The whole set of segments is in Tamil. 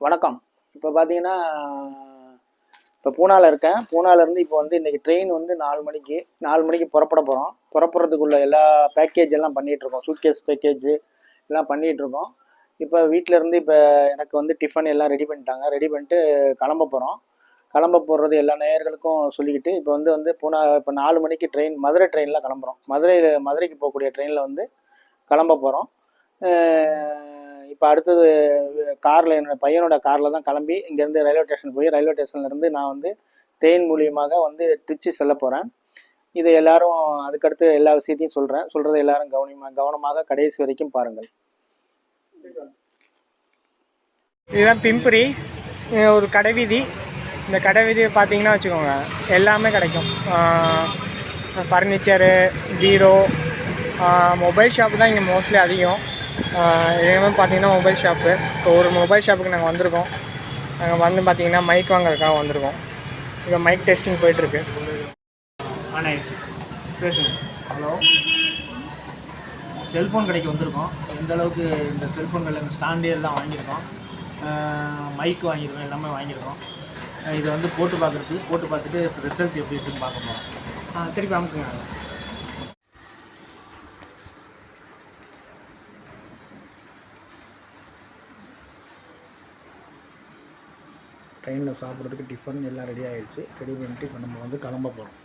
வணக்கம். இப்போ பார்த்தீங்கன்னா இப்போ பூனாவில் இருக்கேன். பூனாலேருந்து இப்போ வந்து இன்றைக்கி ட்ரெயின் வந்து நாலு மணிக்கு நாலு மணிக்கு புறப்பட போகிறோம் புறப்படுறதுக்குள்ள எல்லா பேக்கேஜ் எல்லாம் பண்ணிகிட்ருக்கோம் சூட்கேஸ் பேக்கேஜ் எல்லாம் பண்ணிகிட்ருக்கோம் இப்போ வீட்டிலேருந்து இப்போ எனக்கு வந்து டிஃபன் எல்லாம் ரெடி பண்ணிட்டாங்க. ரெடி பண்ணிட்டு கிளம்ப போகிறோம் கிளம்ப போடுறது எல்லா நேயர்களுக்கும் சொல்லிக்கிட்டு இப்போ வந்து வந்து பூனா இப்போ நாலு மணிக்கு ட்ரெயின் மதுரை ட்ரெயினில் கிளம்புறோம். மதுரையில் மதுரைக்கு போகக்கூடிய ட்ரெயினில் வந்து கிளம்ப போகிறோம் இப்போ அடுத்தது காரில் என்னோட பையனோட காரில் தான் கிளம்பி இங்கேருந்து ரயில்வே ஸ்டேஷன் போய் ரயில்வே ஸ்டேஷன்லேருந்து நான் வந்து ட்ரெயின் மூலியமாக வந்து திருச்சி செல்ல போகிறேன் இதை எல்லாரும் அதுக்கடுத்து எல்லா விஷயத்தையும் சொல்கிறேன் சொல்கிறத எல்லாரும் கவனமாக கவனமாக கடைசி வரைக்கும் பாருங்கள். இதுதான் பிம்பிரி. ஒரு கடைவீதி. இந்த கடைவீதி பார்த்தீங்கன்னா வச்சுக்கோங்க எல்லாமே கிடைக்கும். ஃபர்னிச்சரு பீரோ மொபைல் ஷாப் தான் இங்கே மோஸ்ட்லி அதிகம். இதேமாதிரி பார்த்தீங்கன்னா மொபைல் ஷாப்பு இப்போ ஒரு மொபைல் ஷாப்புக்கு நாங்கள் வந்திருக்கோம். நாங்கள் வந்து பார்த்தீங்கன்னா மைக் வாங்குறதுக்காக வந்திருக்கோம். இப்போ மைக் டெஸ்டிங் போயிட்டுருக்கு. ஆனா பேசுங்க. ஹலோ. செல்ஃபோன் கடைக்கு வந்திருக்கோம். எந்த அளவுக்கு இந்த செல்ஃபோன்கள் இந்த ஸ்டாண்டு எல்லாம் வாங்கியிருக்கோம். மைக் வாங்கியிருக்கோம். எல்லாமே வாங்கியிருக்கோம். இதை வந்து போட்டு பார்க்குறதுக்கு போட்டு பார்த்துட்டு ரிசல்ட் எப்படி இருக்குன்னு பார்க்கணும். ஆ திருப்பி அமுக்குங்க. ட்ரெயினில் சாப்பிட்றதுக்கு டிஃபன் எல்லாம் ரெடி ஆகிடுச்சு ரெடி பண்ணிட்டு இப்போ நம்ம வந்து கிளம்ப போகிறோம்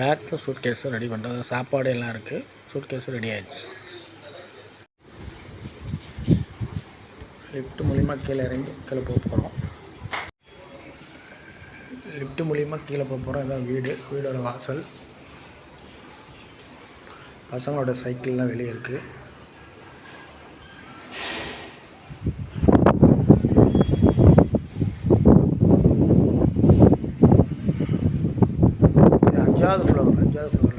பேக்கில் சூட் கேஸு ரெடி பண்ணுறது சாப்பாடு எல்லாம் இருக்குது சூட் கேஸு ரெடி ஆயிடுச்சு. லிஃப்ட் மூலிமா கீழே இறங்கி கீழே போக போகிறோம் லிஃப்ட் மூலிமா கீழே போக போகிறோம் இதான் வீடு. வீடோட வாசல். பசங்களோட சைக்கிள்லாம் வெளியே இருக்குது அஞ்சாவது ஃப்ளோர் அஞ்சாவது ஃப்ளோரில்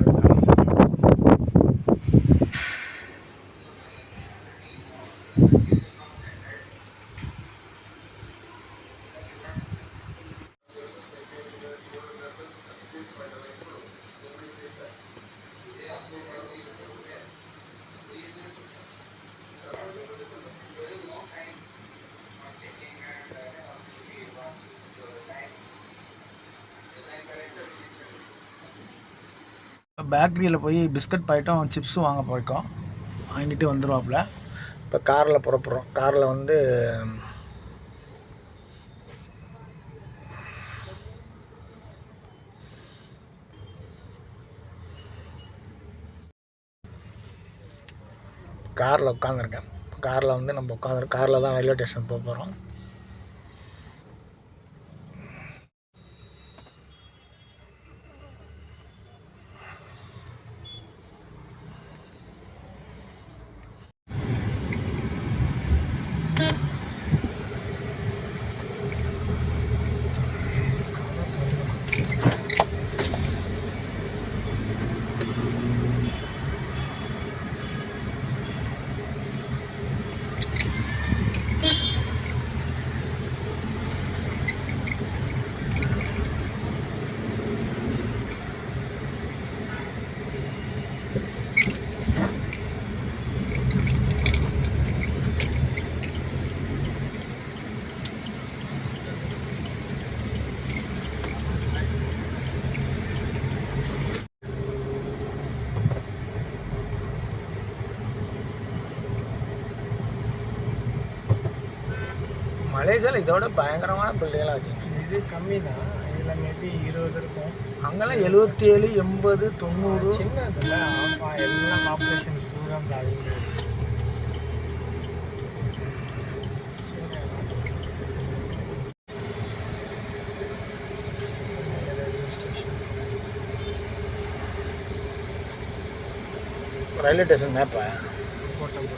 பேக்கரியில் போய் பிஸ்கட் பாயிட்டோம் சிப்ஸும் வாங்க போயிருக்கோம். வாங்கிட்டு வந்துடுவாப்புல இப்போ காரில் புறப்படுறோம். காரில் வந்து காரில் உட்காந்துருக்கேன் காரில் வந்து நம்ம உட்காந்து காரில் தான் ரயில்வே ஸ்டேஷன் போக போகிறோம் மலேசியாவில் இதோட பயங்கரமான பிள்ளைகளாக வச்சுங்க இது கம்மி தான் இதில் மேபி இருபது இருக்கும். அங்கெல்லாம் எழுபத்தி ஏழு எண்பது தொண்ணூறு. சின்னதுல எல்லாம் பாப்புலேஷன் பூரா ரயில்வே ஸ்டேஷன் மேப்பா போட்டோம்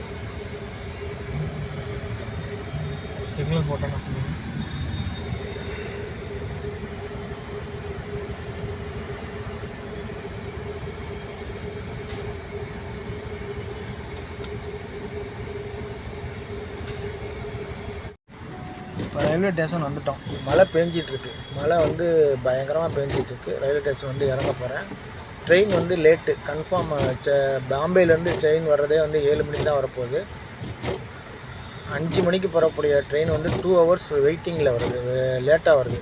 சிக்னல் போட்டோம்னா சொல்லுங்கள் இப்போ ரயில்வே ஸ்டேஷன் வந்துட்டோம். மழை பெஞ்சிகிட்ருக்கு மழை வந்து பயங்கரமாக பெஞ்சிட்ருக்கு. ரயில்வே ஸ்டேஷன் வந்து இறங்க போகிறேன் ட்ரெயின் வந்து லேட்டு கன்ஃபார்ம் பாம்பேலேருந்து ட்ரெயின் வர்றதே வந்து ஏழு மணி தான் வரப்போகுது. அஞ்சு மணிக்கு புறக்கூடிய ட்ரெயின் வந்து டூ ஹவர்ஸ் வெயிட்டிங்கில் வருது. லேட்டாக வருது.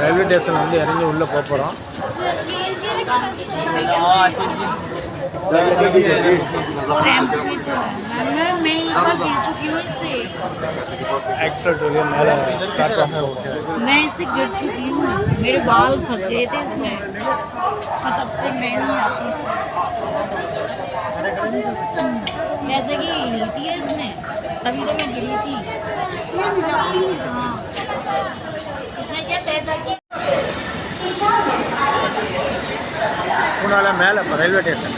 ரயில்வே ஸ்டேஷன் வந்து இறங்கி உள்ளே போக போகிறோம் एक बार गिर चुकी हूँ इससे। एक्स्ट्रा ट्रोलियम मैं इससे गिर चुकी हूँ। मेरे बाल फंस गए थे इसमें। तब मैं नहीं आती जैसे कि हिलती है इसमें। तभी तो मैं गिरी थी। हाँ। उसने क्या कहता कि कुणाला महल railway station.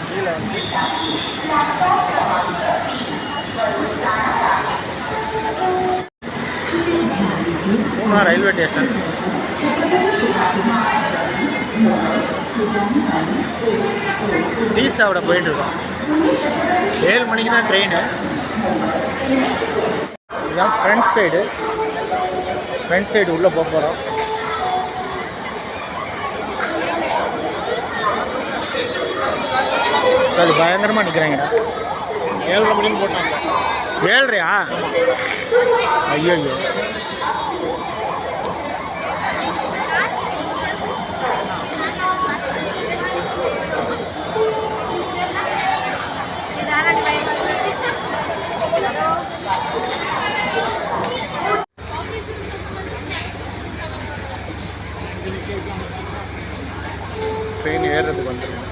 Poona railway station tea சாப்பிட போயிட்டு இருக்கோம் ஏழு மணிக்கு தான் ட்ரெயின் இதுதான் ஃப்ரண்ட் சைடு ஃப்ரண்ட் சைடு உள்ளே போக போகிறோம் அது பயங்கரமாக நிற்கிறாங்கடா ஏழரை மணிக்கு போட்டாங்க. ஏழ்றையா? ஐயோ ஐயோ. ட்ரெயின் ஏறுறதுக்கு வந்துருக்கோம்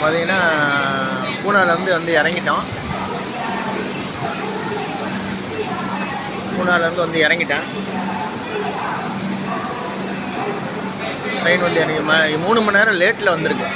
பார்த்தீங்கன்னா பூனாலேருந்து வந்து இறங்கிட்டோம். பூனாலேருந்து வந்து இறங்கிட்டேன். ட்ரெயின் வந்து எனக்கு மூணு மணி நேரம் லேட்டில் வந்திருக்கு.